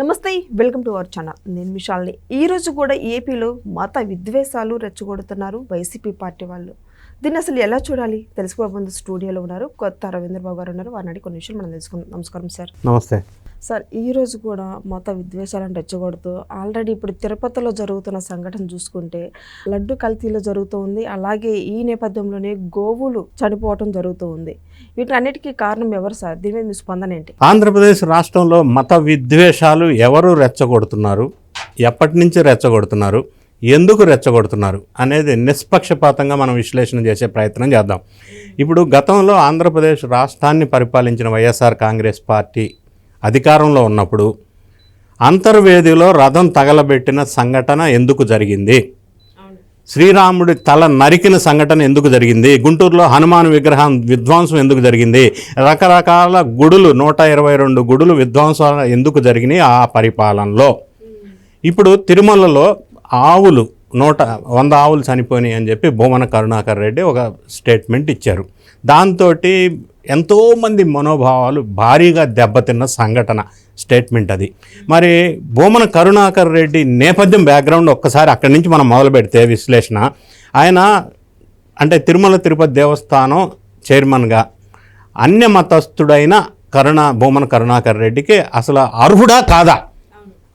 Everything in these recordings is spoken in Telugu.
నమస్తే వెల్కమ్ టు అవర్ ఛానల్. నేను విశాల్ని ఈ రోజు కూడా ఏపీలో మత విద్వేషాలు రెచ్చగొడుతున్నారు వైసీపీ పార్టీ వాళ్ళు. దీన్ని అసలు ఎలా చూడాలి? తెలుసుకోబోయే ముందు స్టూడియోలో ఉన్నారు. కొత్త రవీంద్ర బాబు గారు ఉన్నారు. వారిని కొన్ని విషయాలు మనం తెలుసుకుందాం. నమస్కారం సార్. నమస్తే. సార్ ఈ రోజు కూడా మత విద్వేషాలను రెచ్చగొడుతూ ఆల్రెడీ ఇప్పుడు తిరుపతిలో జరుగుతున్న సంఘటన చూసుకుంటే లడ్డు కల్తీలో జరుగుతూ ఉంది అలాగే ఈ నేపథ్యంలోనే గోవులు చనిపోవటం జరుగుతూ ఉంది వీటన్నిటికీ కారణం ఎవరు సార్? దీని మీద మీ స్పందన ఏంటి? ఆంధ్రప్రదేశ్ రాష్ట్రంలో మత విద్వేషాలు ఎవరు రెచ్చగొడుతున్నారు? ఎప్పటి నుంచి రెచ్చగొడుతున్నారు? ఎందుకు రెచ్చగొడుతున్నారు అనేది నిష్పక్షపాతంగా మనం విశ్లేషణ చేసే ప్రయత్నం చేద్దాం. ఇప్పుడు గతంలో ఆంధ్రప్రదేశ్ రాష్ట్రాన్ని పరిపాలించిన వైఎస్ఆర్ కాంగ్రెస్ పార్టీ అధికారంలో ఉన్నప్పుడు అంతర్వేదిలో రథం తగలబెట్టిన సంఘటన ఎందుకు జరిగింది? శ్రీరాముడి తల నరికిన సంఘటన ఎందుకు జరిగింది? గుంటూరులో హనుమాన్ విగ్రహం విధ్వంసం ఎందుకు జరిగింది? రకరకాల గుడులు నూట ఇరవై రెండు గుడులు విధ్వంసాలు ఎందుకు జరిగినాయి ఆ పరిపాలనలో? ఇప్పుడు తిరుమలలో ఆవులు నూట వంద ఆవులు చనిపోయినాయి అని చెప్పి భూమన కరుణాకర్ రెడ్డి ఒక స్టేట్మెంట్ ఇచ్చారు. దాంతో ఎంతోమంది మనోభావాలు భారీగా దెబ్బతిన్న సంఘటన స్టేట్మెంట్ అది. మరి భూమన కరుణాకర్ రెడ్డి నేపథ్యం బ్యాక్గ్రౌండ్ ఒక్కసారి అక్కడి నుంచి మనం మొదలు పెడితే విశ్లేషణ. ఆయన అంటే తిరుమల తిరుపతి దేవస్థానం చైర్మన్గా అన్య మతస్థుడైన కరుణ భూమన కరుణాకర్ రెడ్డికి అసలు అర్హుడా కాదా?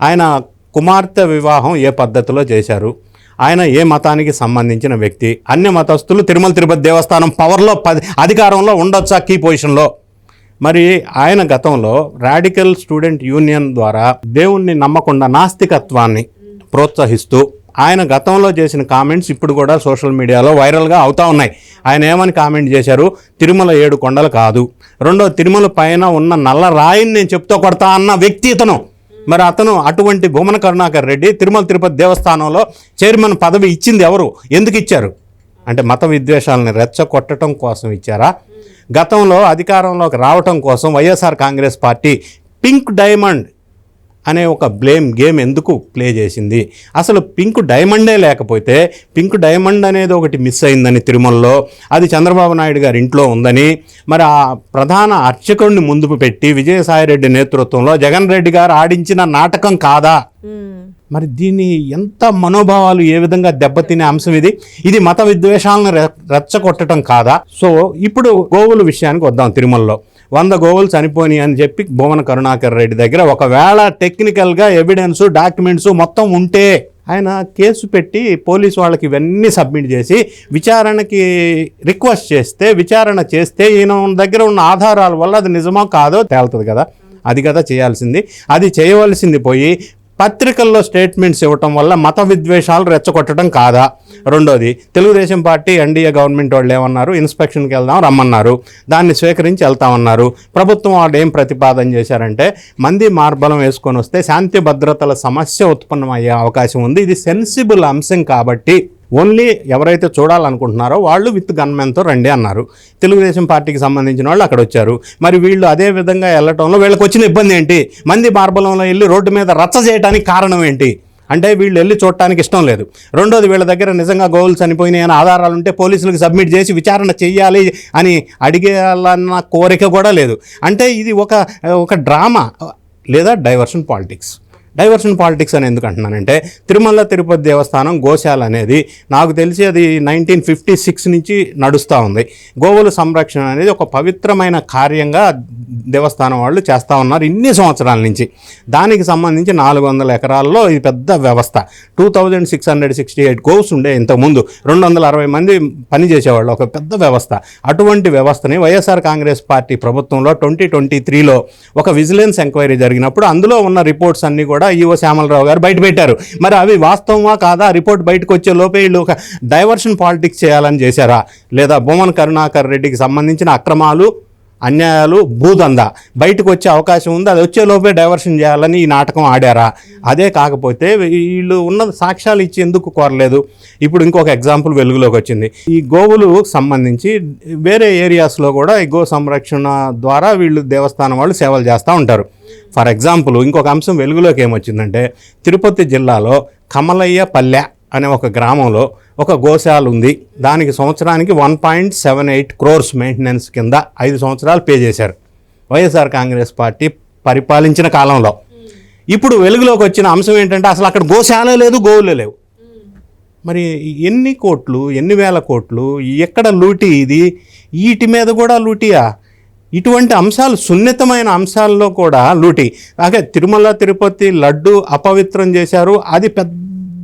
ఆయన కుమార్తె వివాహం ఏ పద్ధతిలో చేశారు? ఆయన ఏ మతానికి సంబంధించిన వ్యక్తి? అన్ని మతస్థులు తిరుమల తిరుపతి దేవస్థానం పవర్లో పది అధికారంలో ఉండొచ్చా కీ పొజిషన్లో మరి ఆయన గతంలో రాడికల్ స్టూడెంట్ యూనియన్ ద్వారా దేవుణ్ణి నమ్మకుండా నాస్తికత్వాన్ని ప్రోత్సహిస్తూ ఆయన గతంలో చేసిన కామెంట్స్ ఇప్పుడు కూడా సోషల్ మీడియాలో వైరల్గా అవుతా ఉన్నాయి. ఆయన ఏమని కామెంట్ చేశారు? తిరుమల ఏడు కొండలు కాదు. రెండో తిరుమల పైన ఉన్న నల్ల రాయిని నేను చెప్తూ కొడతా అన్న వ్యక్తి ఇతను. మరి అతను అటువంటి భూమన కరుణాకర్ రెడ్డి తిరుమల తిరుపతి దేవస్థానంలో చైర్మన్ పదవి ఇచ్చింది ఎవరు? ఎందుకు ఇచ్చారు? అంటే మత విద్వేషాలను రెచ్చగొట్టడం కోసం ఇచ్చారా? గతంలో అధికారంలోకి రావటం కోసం YSR Congress party pink diamond అనే ఒక బ్లేమ్ గేమ్ ఎందుకు ప్లే చేసింది? అసలు పింక్ డైమండే లేకపోతే పింక్ డైమండ్ అనేది ఒకటి మిస్ అయిందని తిరుమలలో అది చంద్రబాబు నాయుడు గారి ఇంట్లో ఉందని మరి ఆ ప్రధాన అర్చకుడిని ముందుకు పెట్టి విజయసాయిరెడ్డి నేతృత్వంలో జగన్ రెడ్డి గారు ఆడించిన నాటకం కాదా? మరి దీన్ని ఎంత మనోభావాలు ఏ విధంగా దెబ్బతినే అంశం ఇది? ఇది మత విద్వేషాలను రె- రెచ్చగొట్టడం కాదా? సో ఇప్పుడు గోవుల విషయానికి వద్దాం తిరుమలలో. వంద గోవులు చనిపోయినాయి అని చెప్పి భువన కరుణాకర్ రెడ్డి దగ్గర ఒకవేళ టెక్నికల్గా ఎవిడెన్స్ డాక్యుమెంట్స్ మొత్తం ఉంటే ఆయన కేసు పెట్టి పోలీసు వాళ్ళకి ఇవన్నీ సబ్మిట్ చేసి విచారణకి రిక్వెస్ట్ చేస్తే విచారణ చేస్తే ఈయన దగ్గర ఉన్న ఆధారాల వల్ల అది నిజమో కాదో తేలుతుంది కదా. అది కదా చేయాల్సింది. అది చేయవలసింది పోయి పత్రికల్లో స్టేట్మెంట్స్ ఇవ్వటం వల్ల మత విద్వేషాలు రెచ్చగొట్టడం కాదా? రెండోది తెలుగుదేశం పార్టీ ఎన్డీఏ గవర్నమెంట్ వాళ్ళు ఏమన్నారు? ఇన్స్పెక్షన్కి వెళ్దాం రమ్మన్నారు. దాన్ని స్వీకరించి వెళ్తామన్నారు. ప్రభుత్వం వాళ్ళు ఏం ప్రతిపాదన చేశారంటే మంది మార్బలం వేసుకొని వస్తే శాంతి భద్రతల సమస్య ఉత్పన్నమయ్యే అవకాశం ఉంది. ఇది సెన్సిబుల్ అంశం కాబట్టి ఓన్లీ ఎవరైతే చూడాలనుకుంటున్నారో వాళ్ళు విత్ గన్మెన్తో రండి అన్నారు. తెలుగుదేశం పార్టీకి సంబంధించిన వాళ్ళు అక్కడ వచ్చారు. మరి వీళ్ళు అదే విధంగా వెళ్ళటంలో వీళ్ళకి వచ్చిన ఇబ్బంది ఏంటి? మంది మార్బలంలో వెళ్ళి రోడ్డు మీద రచ్చ చేయడానికి కారణం ఏంటి? అంటే వీళ్ళు వెళ్ళి చూడటానికి ఇష్టం లేదు. రెండోది వీళ్ళ దగ్గర నిజంగా గోవులు చనిపోయినాయి అని ఆధారాలు ఉంటే పోలీసులకు సబ్మిట్ చేసి విచారణ చేయాలి అని అడిగేయాలన్న కోరిక కూడా లేదు. అంటే ఇది ఒక ఒక డ్రామా లేదా డైవర్షన్ పాలిటిక్స్? డైవర్షన్ పాలిటిక్స్ అని ఎందుకు అంటున్నానంటే తిరుమల తిరుపతి దేవస్థానం గోశాల అనేది నాకు తెలిసి అది నైన్టీన్ ఫిఫ్టీ సిక్స్ నుంచి నడుస్తూ ఉంది. గోవుల సంరక్షణ అనేది ఒక పవిత్రమైన కార్యంగా దేవస్థానం వాళ్ళు చేస్తూ ఉన్నారు ఇన్ని సంవత్సరాల నుంచి. దానికి సంబంధించి నాలుగు వందల ఎకరాల్లో ఇది పెద్ద వ్యవస్థ. Two thousand six hundred sixty eight గోవ్స్ ఉండే ఇంతకుముందు రెండు వందల అరవై మంది పనిచేసేవాళ్ళు ఒక పెద్ద వ్యవస్థ. అటువంటి వ్యవస్థని వైఎస్ఆర్ కాంగ్రెస్ పార్టీ ప్రభుత్వంలో ట్వంటీ ట్వంటీ త్రీలో ఒక విజిలెన్స్ ఎంక్వైరీ జరిగినప్పుడు అందులో ఉన్న రిపోర్ట్స్ అన్నీ కూడా ఈఓ శ్యామలరావు గారు బయట పెట్టారు. మరి అవి వాస్తవమా కాదా? రిపోర్ట్ బయటకు వచ్చే లోపే వీళ్ళు ఒక డైవర్షన్ పాలిటిక్స్ చేయాలని చేశారా? లేదా భూమన్ కరుణాకర్ రెడ్డికి సంబంధించిన అక్రమాలు అన్యాయాలు భూదంద. బయటకు వచ్చే అవకాశం ఉంది అది వచ్చే లోపే డైవర్షన్ చేయాలని ఈ నాటకం ఆడారా? అదే కాకపోతే వీళ్ళు ఉన్న సాక్ష్యాలు ఇచ్చి ఎందుకు కోరలేదు? ఇప్పుడు ఇంకొక ఎగ్జాంపుల్ వెలుగులోకి వచ్చింది. ఈ గోవులు సంబంధించి వేరే ఏరియాస్లో కూడా ఈ గో సంరక్షణ ద్వారా వీళ్ళు దేవస్థానం వాళ్ళు సేవలు చేస్తూ ఉంటారు. ఫర్ ఎగ్జాంపుల్ ఇంకొక అంశం వెలుగులోకి ఏమొచ్చిందంటే తిరుపతి జిల్లాలో కమలయ్య పల్లె అనే ఒక గ్రామంలో ఒక గోశాల ఉంది. దానికి సంవత్సరానికి one point seven eight crores maintenance కింద ఐదు సంవత్సరాలు పే చేశారు. వైఎస్ఆర్ కాంగ్రెస్ పార్టీ పరిపాలించిన కాలంలో. ఇప్పుడు వెలుగులోకి వచ్చిన అంశం ఏంటంటే అసలు అక్కడ గోశాల లేదు గోవులు లేవు. మరి ఎన్ని కోట్లు ఎన్ని వేల కోట్లు ఎక్కడ లూటీ ఇది? వీటి మీద కూడా లూటియా? ఇటువంటి అంశాలు సున్నితమైన అంశాల్లో కూడా లూటీ. అలాగే తిరుమల తిరుపతి లడ్డు అపవిత్రం చేశారు. అది పెద్ద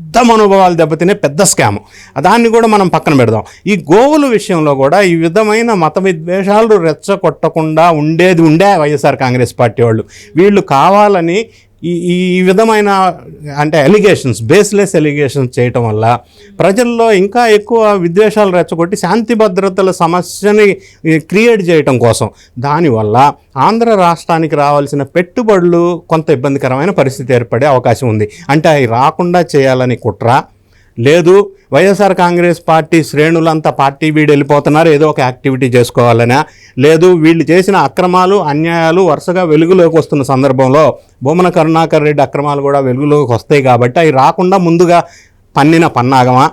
పెద్ద మనోభావాలు దెబ్బతినే పెద్ద స్కామ్. దాన్ని కూడా మనం పక్కన పెడదాం. ఈ గోవుల విషయంలో కూడా ఈ విధమైన మత విద్వేషాలు రెచ్చగొట్టకుండా ఉండేది ఉండే వైఎస్ఆర్ కాంగ్రెస్ పార్టీ వాళ్ళు. వీళ్ళు కావాలని ఈ ఈ విధమైన అంటే ఎలిగేషన్స్ బేస్లెస్ ఎలిగేషన్స్ చేయటం వల్ల ప్రజల్లో ఇంకా ఎక్కువ విద్వేషాలు రెచ్చగొట్టి శాంతి భద్రతల సమస్యని క్రియేట్ చేయటం కోసం దానివల్ల ఆంధ్ర రాష్ట్రానికి రావాల్సిన పెట్టుబడులు కొంత ఇబ్బందికరమైన పరిస్థితి ఏర్పడే అవకాశం ఉంది. అంటే అవి రాకుండా చేయాలని కుట్ర లేదు వైఎస్ఆర్ కాంగ్రెస్ పార్టీ శ్రేణులంతా పార్టీ వీడు వెళ్ళిపోతున్నారు ఏదో ఒక యాక్టివిటీ చేసుకోవాలనా? లేదు వీళ్ళు చేసిన అక్రమాలు అన్యాయాలు వరుసగా వెలుగులోకి వస్తున్న సందర్భంలో బొమ్మన కరుణాకర్ రెడ్డి అక్రమాలు కూడా వెలుగులోకి వస్తాయి కాబట్టి అవి రాకుండా ముందుగా పన్నిన పన్నాగమా?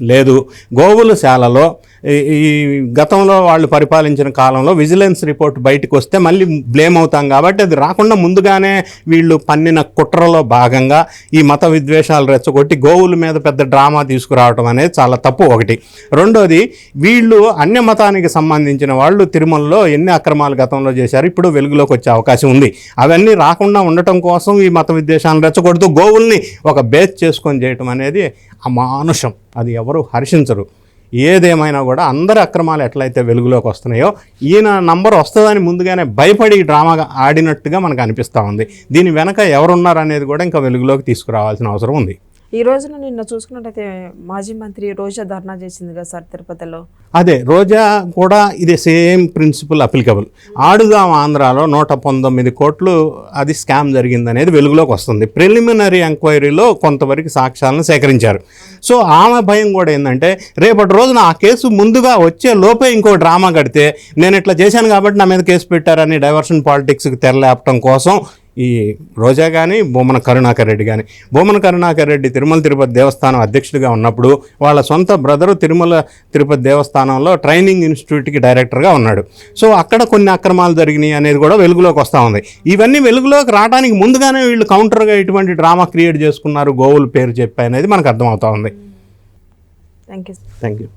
లేదు. గోవుల శాలలో ఈ- ఈ గతంలో వాళ్ళు పరిపాలించిన కాలంలో విజిలెన్స్ రిపోర్ట్ బయటకు వస్తే మళ్ళీ బ్లేమ్ అవుతాం కాబట్టి అది రాకుండా ముందుగానే వీళ్ళు పన్నిన కుట్రలో భాగంగా ఈ మత విద్వేషాలు రెచ్చగొట్టి గోవుల మీద పెద్ద డ్రామా తీసుకురావడం అనేది చాలా తప్పు ఒకటి. రెండోది వీళ్ళు అన్య మతానికి సంబంధించిన వాళ్ళు తిరుమలలో ఎన్ని అక్రమాలు గతంలో చేశారు ఇప్పుడు వెలుగులోకి వచ్చే అవకాశం ఉంది. అవన్నీ రాకుండా ఉండటం కోసం ఈ మత విద్వేషాలను రెచ్చగొడుతూ గోవుల్ని ఒక బేస్ చేసుకొని చేయటం అనేది అమానుషం. అది ఎవరు హర్షించరు. ఏదేమైనా కూడా అందరి అక్రమాలు ఎట్లయితే వెలుగులోకి వస్తున్నాయో ఈయన నంబర్ వస్తుందని ముందుగానే భయపడి డ్రామాగా ఆడినట్టుగా మనకు అనిపిస్తూ ఉంది. దీని వెనక ఎవరున్నారు అనేది కూడా ఇంకా వెలుగులోకి తీసుకురావాల్సిన అవసరం ఉంది. ఈ రోజున నిన్న చూసుకున్నట్టయితే మాజీ మంత్రి రోజా ధర్నా చేసింది కదా సార్ తిరుపతిలో? అదే రోజా కూడా ఇది సేమ్ ప్రిన్సిపల్ అప్లికబుల్. ఆడుదాం ఆంధ్రాలో నూట పంతొమ్మిది కోట్లు అది స్కామ్ జరిగిందనేది వెలుగులోకి వస్తుంది. ప్రిలిమినరీ ఎంక్వైరీలో కొంతవరకు సాక్ష్యాలను సేకరించారు. సో ఆమె భయం కూడా ఏంటంటే రేపటి రోజున ఆ కేసు ముందుగా వచ్చే లోపే ఇంకో డ్రామా కడితే నేను ఇట్లా చేశాను కాబట్టి నా మీద కేసు పెట్టారని డైవర్షన్ పాలిటిక్స్కి తెరలేపటం కోసం ఈ రోజా కానీ బొమ్మన కరుణాకర్ రెడ్డి కానీ బొమ్మన కరుణాకర్ రెడ్డి తిరుమల తిరుపతి దేవస్థానం అధ్యక్షుడిగా ఉన్నప్పుడు వాళ్ళ సొంత బ్రదరు తిరుమల తిరుపతి దేవస్థానంలో ట్రైనింగ్ ఇన్స్టిట్యూట్కి డైరెక్టర్గా ఉన్నాడు. సో అక్కడ కొన్ని అక్రమాలు జరిగినాయి అనేది కూడా వెలుగులోకి వస్తూ ఉంది. ఇవన్నీ వెలుగులోకి రావడానికి ముందుగానే వీళ్ళు కౌంటర్గా ఇటువంటి డ్రామా క్రియేట్ చేసుకున్నారు గోవుల పేరు చెప్పి అనేది మనకు అర్థమవుతా ఉంది. Thank you thank you